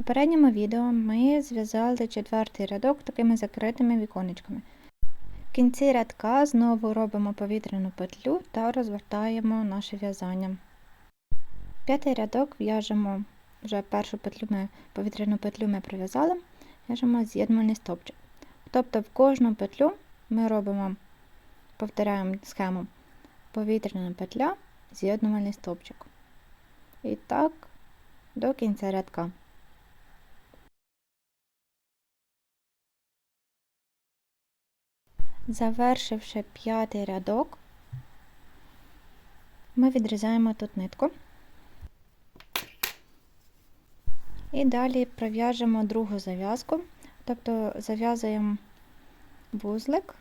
попередньому відео ми зв'язали четвертий рядок такими закритими віконечками. В кінці рядка знову робимо повітряну петлю та розвертаємо наше в'язання. П'ятий рядок в'яжемо вже першу петлю ми, повітряну петлю ми пров'язали, в'яжемо з'єднувальний стовпчик. Тобто в кожну петлю ми робимо, повторяємо схему повітряна петля, з'єднувальний стовпчик. І так до кінця рядка. Завершивши п'ятий рядок, ми відрізаємо тут нитку. І далі пров'яжемо другу зав'язку, тобто зав'язуємо вузлик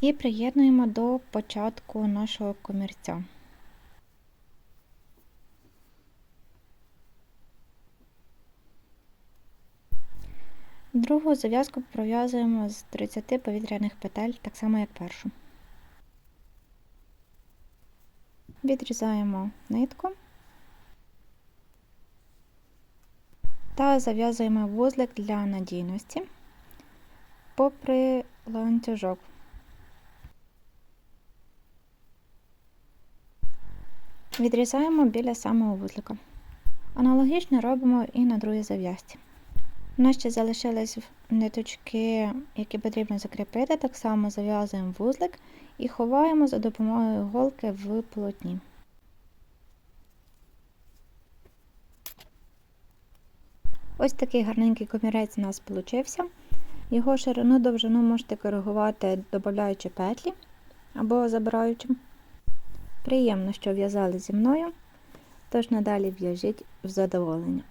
і приєднуємо до початку нашого комірця. Другу зав'язку пров'язуємо з 30 повітряних петель, так само як першу. Відрізаємо нитку та зав'язуємо вузлик для надійності попри ланцюжок. Відрізаємо біля самого вузлика. Аналогічно робимо і на другій зав'язці. У нас ще залишились ниточки, які потрібно закріпити, так само зав'язуємо вузлик і ховаємо за допомогою голки в полотні. Ось такий гарненький комірець у нас вийшов. Його ширину довжину можете коригувати, додаючи петлі або забираючи. Приємно, що в'язали зі мною, тож надалі в'яжіть в задоволення.